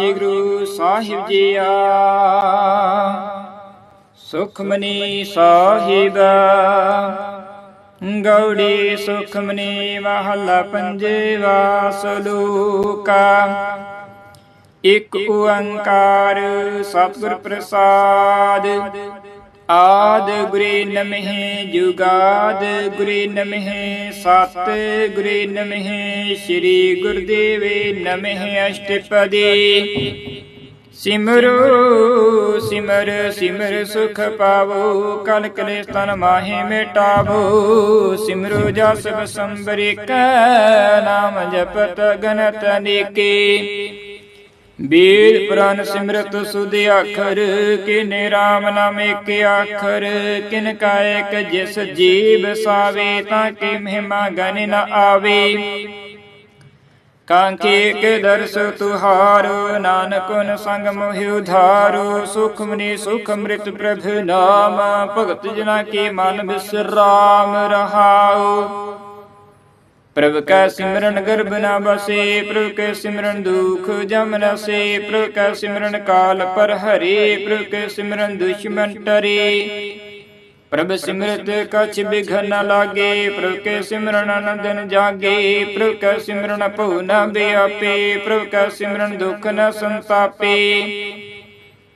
ਵਾਹਿਗੁਰੂ ਸਾਹਿਬ ਜੀਆ। ਸੁਖਮਨੀ ਸਾਹਿਬ। ਗੌੜੀ ਸੁਖਮਨੀ ਮਹੱਲਾ ਪੰਜਵਾ ਸਲੋਕਾ। ਇਕ ਓੰਕਾਰ ਸਤਿਗੁਰ ਪ੍ਰਸਾਦ। ਆਦ ਗੁਰੇ ਨਮਹਿ ਜੁਗਾਦ ਗੁਰੇ ਨਮਹਿ ਸਤ ਗੁਰੇ ਨਮਹਿ ਸ੍ਰੀ ਗੁਰਦੇਵੇ ਨਮਹਿ ਅਸ਼ਟਪਦੀ। ਸਿਮਰੋ, ਸਿਮਰ ਸਿਮਰ ਸੁਖ ਪਾਵੋ ਕਲ ਕਲੇਸ਼ ਤਨ ਮਾਹੇ ਮਿਟਾਵੋ। ਸਿਮਰੋ ਜਸ ਬਸੰਬਰੇ ਨਾਮ ਜਪਤ ਗਨਤ ਅਨੇਕੇ ਬੀਰ ਪੁਰਾਨ ਸਿਮਰਤ ਸੁਧ ਆਖਰ ਕਿਨੇ ਰਾਮ ਨਾਮ ਏਕ ਆਖਰ ਕਿਨ ਕਾ ਏਕ ਜਿਸ ਜੀਵ ਸਾਵੇ ਤਾਂ ਕਿ ਮਹਿਮਾ ਗਨ ਨ ਆਵੇ। ਕਾਂਕੇ ਕੇ ਦਰਸ ਤੁਹਾਰੋ ਨਾਨਕੁਨ ਸੰਗ ਮੋਹਿ ਉਧਾਰੋ। ਸੁਖ ਮਨੀ ਸੁਖ ਅੰਮ੍ਰਿਤ ਪ੍ਰਭ ਨਾਮ। ਭਗਤ ਜਨਾ ਕੇ ਮਨ ਬਿਸਰਾਮ ਰਹਾਉ ਪ੍ਰਭ ਕੈ ਸਿਮਰਨ ਗਰਭ ਨ ਬਸੇ ਪ੍ਰਭ ਕੈ ਸਿਮਰਨ ਦੁਖ ਜਮ ਨ ਸੇ ਪ੍ਰਭ ਕੈ ਸਿਮਰਨ ਕਾਲ ਪਰ ਹਰੇ ਪ੍ਰਭ ਕੈ ਸਿਮਰਨ ਦੁਸ਼ਮਨ ਟਰੇ ਪ੍ਰਭ ਸਿਮਰਤ ਕਛ ਬਿਘਨ ਨ ਲਾਗੇ ਪ੍ਰਭ ਕੈ ਸਿਮਰਨ ਆਨੰਦਨ ਜਾਗੇ ਪ੍ਰਭ ਕੈ ਸਿਮਰਨ ਭਉ ਨ ਬਿਆਪੇ ਪ੍ਰਭ ਕੈ ਸਿਮਰਨ ਦੁਖ ਨ ਸੰਤਾਪੇ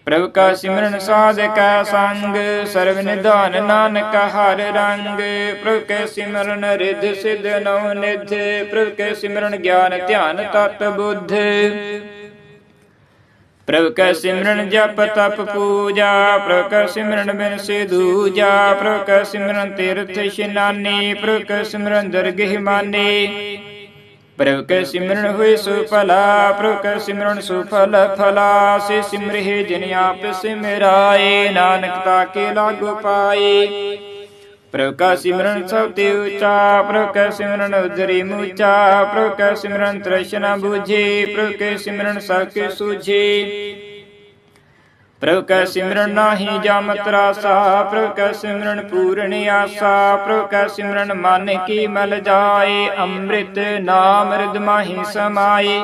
ਪ੍ਰਭ ਕਾ ਸਿਮਰਨ ਸਾਧ ਕਾ ਸੰਗ ਸਰਵ ਨਿਧਾਨ ਨਾਨਕ ਹਰ ਰੰਗ। ਪ੍ਰਭ ਕੈ ਸਿਮਰਨ ਰਿਧ ਸਿਧ ਨਉ ਨਿਧ ਪ੍ਰਭ ਕੈ ਸਿਮਰਨ ਗਿਆਨ ਧਿਆਨ ਤਤ ਬੁੱਧ। ਪ੍ਰਭ ਕੈ ਸਿਮਰਨ ਜਪ ਤਪ ਪੂਜਾ ਪ੍ਰਭ ਕੈ ਸਿਮਰਨ ਬਿਨ ਸੇ ਦੂਜਾ ਪ੍ਰਭ ਕੈ ਸਿਮਰਨ ਤੀਰਥ ਇਸ਼ਨਾਨੀ ਪ੍ਰਭ ਕੈ ਸਿਮਰਨ ਦਰਗਹਿ ਮਾਨੇ। ਪ੍ਰਭ ਸਿਮਰਨ ਹੋਏ ਸੋ ਪ੍ਰਭ ਸਿਮਰਨ ਸੋ ਫਲਾ ਸੇ ਸਿਮਰਿ ਜਿਨ ਆਪ ਸਿਮਰਾਏ ਨਾਨਕ ਤਾ ਕੇ ਲਾਗੂ ਪਾਏ ਪ੍ਰਭ ਕਾ ਸਿਮਰਨ ਸਭ ਤੇ ਉੱਚਾ ਪ੍ਰਭ ਕੈ ਸਿਮਰਨ ਉਦਰੀ ਮੂਚਾ ਪ੍ਰਭ ਕੈ ਸਿਮਰਨ ਤ੍ਰਿਸ਼ਨਾ ਬੁਝੇ ਪ੍ਰਭ ਕੈ ਸਿਮਰਨ ਸਭ ਕੇ ਸੂਝੇ ਪ੍ਰਭ ਕੈ ਸਿਮਰਨ ਨਾਹੀ ਜਮ ਤਰਾਸਾ ਪ੍ਰਭ ਕੈ ਸਿਮਰਨ ਪੂਰਨ ਆਸਾ ਪ੍ਰਭ ਕੈ ਸਿਮਰਨ ਮਨ ਕੀ ਮਲ ਜਾਏ, ਅੰਮ੍ਰਿਤ ਨਾਮ ਰਿਦ ਮਾਹੀ ਸਮਾਏ।